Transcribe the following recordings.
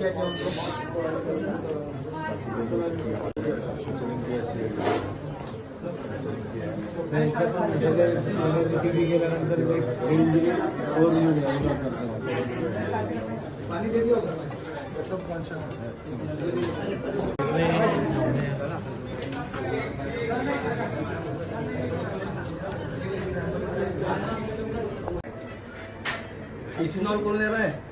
त्यांच्या इथेनॉल कोण येणार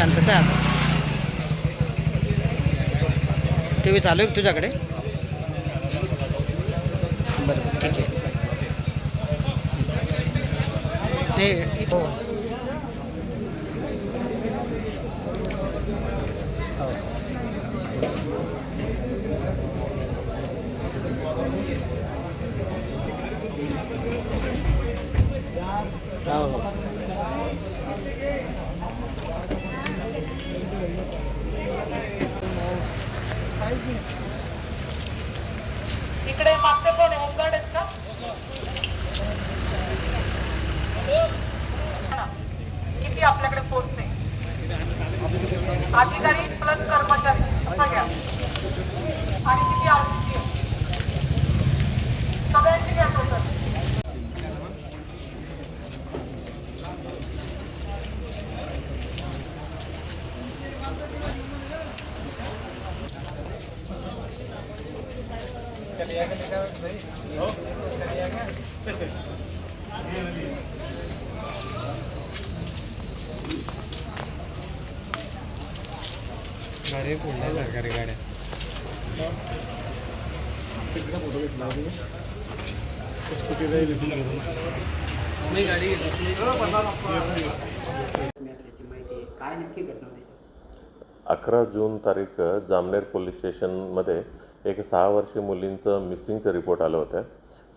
शांतता टी व्ही चालू आहे तुझ्याकडे? बरं ठीक आहे. ते हो. हो हो इकडे मागचे कोण आहे? होमगार्ड आहेत का? किती आपल्याकडे पोहोचते अधिकारी प्लस कर्मचारी असा घ्या. आणि किती गाडी पुढल्या सरकारी गाड्या. याची माहिती आहे. काय नक्की घटना होती? अकरा जून तारीख जामनेर पोलीस स्टेशनमध्ये एक सहा वर्षीय मुलींचं मिसिंगचं रिपोर्ट आलं होतं.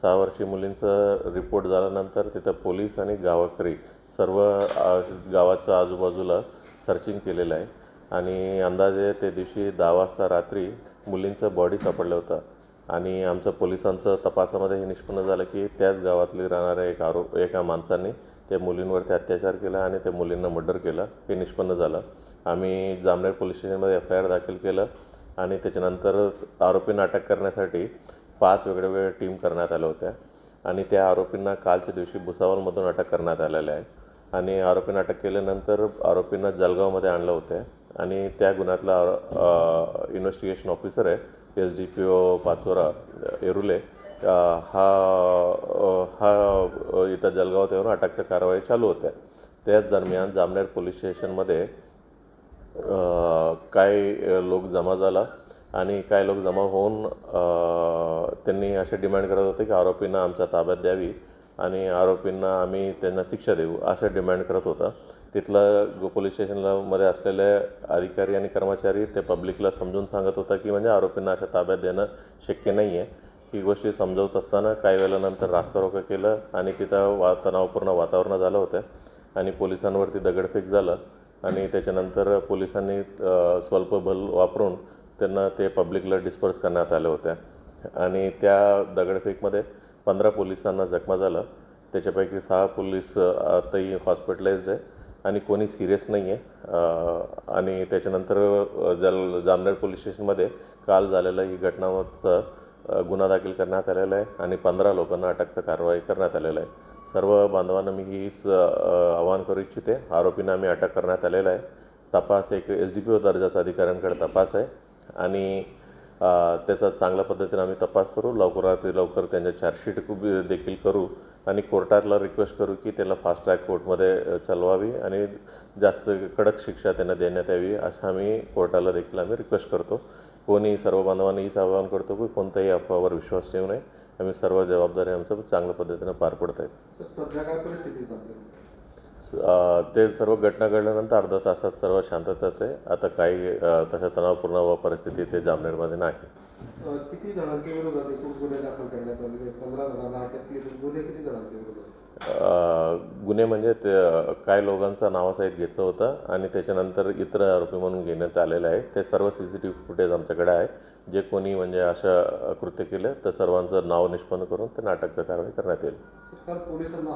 सहा वर्षीय मुलींचं रिपोर्ट झाल्यानंतर तिथं पोलीस आणि गावाकरी सर्व गावाच्या आजूबाजूला सर्चिंग केलेलं आहे. आणि अंदाजे त्या दिवशी दहा वाजता रात्री मुलींचं बॉडी सापडलं होतं. आणि आमच्या पोलिसांचं तपासामध्ये हे निष्पन्न झालं की त्याच गावातली राहणाऱ्या एक आरो एका माणसाने त्या मुलींवरती अत्याचार केला आणि त्या मुलींना मर्डर केलं. हे निष्पन्न झालं. आम्ही जामनेर पोलीस स्टेशनमध्ये एफ आय आर दाखल केलं आणि त्याच्यानंतर आरोपींना अटक करण्यासाठी पाच वेगवेगळ्या टीम करण्यात आल्या होत्या. आणि त्या आरोपींना कालच्या दिवशी भुसावळमधून अटक करण्यात आलेल्या आहे. आणि आरोपींना अटक केल्यानंतर आरोपींना जळगावमध्ये आणलं होतं. आणि त्या गुन्ह्यातला इन्व्हेस्टिगेशन ऑफिसर आहे S D P O Pachora Yerule हा हा इथं जलगाव येऊन अटकच्या कारवाई चालू होत्या. त्याच दरम्यान जामनेर पोलीस स्टेशनमध्ये काही लोक जमा झाला आणि काही लोक जमा होऊन त्यांनी असे डिमांड करत होते की आरोपींना आमच्या ताब्यात द्यावी आणि आरोपींना आम्ही त्यांना शिक्षा देऊ असं डिमांड करत होता. तिथलं पोलीस स्टेशनला मध्ये असलेले अधिकारी आणि कर्मचारी ते पब्लिकला समजून सांगत होता की म्हणजे आरोपींना अशा ताब्यात देणं शक्य नाही आहे ही गोष्टी समजवत असताना काही वेळानंतर रास्ता रोका केलं आणि तिथं वा तणावपूर्ण वातावरण झालं होतं. आणि पोलिसांवरती दगडफेक झालं आणि त्याच्यानंतर पोलिसांनी स्वल्प बल वापरून त्यांना ते पब्लिकला डिस्पर्स करण्यात आले होते. आणि त्या दगडफेकमध्ये पंधरा पोलिसांना जखमा झालं. त्याच्यापैकी सहा पोलीस आताही हॉस्पिटलाइज्ड आहे आणि कोणी सिरियस नाही आहे. आणि त्याच्यानंतर जल जामनेर पोलीस स्टेशनमध्ये काल झालेलं ही घटनाचं गुन्हा दाखल करण्यात आलेला आहे आणि पंधरा लोकांना अटकचं कारवाई करण्यात आलेलं आहे. सर्व बांधवांना मी हीच आवाहन करू इच्छिते. आरोपींना आम्ही अटक करण्यात आलेला आहे. तपास एक एस डी पी ओ दर्जाचा अधिकाऱ्यांकडे तपास आहे आणि त्याचा चांगल्या पद्धतीने आम्ही तपास करू. लवकरात लवकर त्यांच्या चार्जशीट देखील करू आणि कोर्टाला रिक्वेस्ट करू की त्याला फास्ट ट्रॅक कोर्टमध्ये चालवावी आणि जास्त कडक शिक्षा त्यांना देण्यात यावी असं आम्ही कोर्टाला देखील आम्ही रिक्वेस्ट करतो. कोणी सर्व बांधवांनी हीच आवाहन करतो की कोणत्याही अफवावर विश्वास ठेवू नये. आम्ही सर्व जबाबदारी आमचं चांगल्या पद्धतीनं पार पडत आहेत सध्या काय परिस्थिती ते सर्व घटना घडल्यानंतर अर्धा तासात सर्व शांततात आहे. आता काही तशा तणावपूर्ण परिस्थिती ते जामनेरमध्ये नाही. किती जणांच्या विरोधात एकूण गुन्हे दाखल करण्यात आले? पंधरा जणांना अटक केली गुन्हे किती जणांच्या विरोधात? गुन्हे म्हणजे ते काही लोकांचं नावासहित घेतलं होतं आणि त्याच्यानंतर इतर आरोपी म्हणून घेण्यात आलेले आहे ते सर्व C C T V footage आमच्याकडे आहे. जे कोणी म्हणजे अशा कृत्य केलं तर सर्वांचं नाव निष्पन्न करून त्यांना अटकचं कारवाई करण्यात येईल. काल पोलिसांना